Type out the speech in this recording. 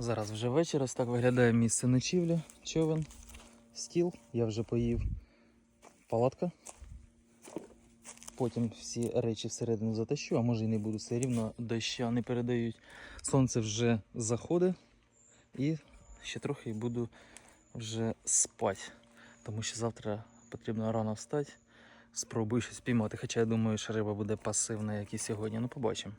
Зараз вже вечір, ось так виглядає місце ночівлі, човен, стіл, я вже поїв, палатка. Потім всі речі всередину затащу, а може і не буду, все рівно доща не передають. Сонце вже заходить і ще трохи буду вже спати. Тому що завтра потрібно рано встати. Спробую щось піймати. Хоча я думаю, що риба буде пасивна, як і сьогодні. Ну, побачимо.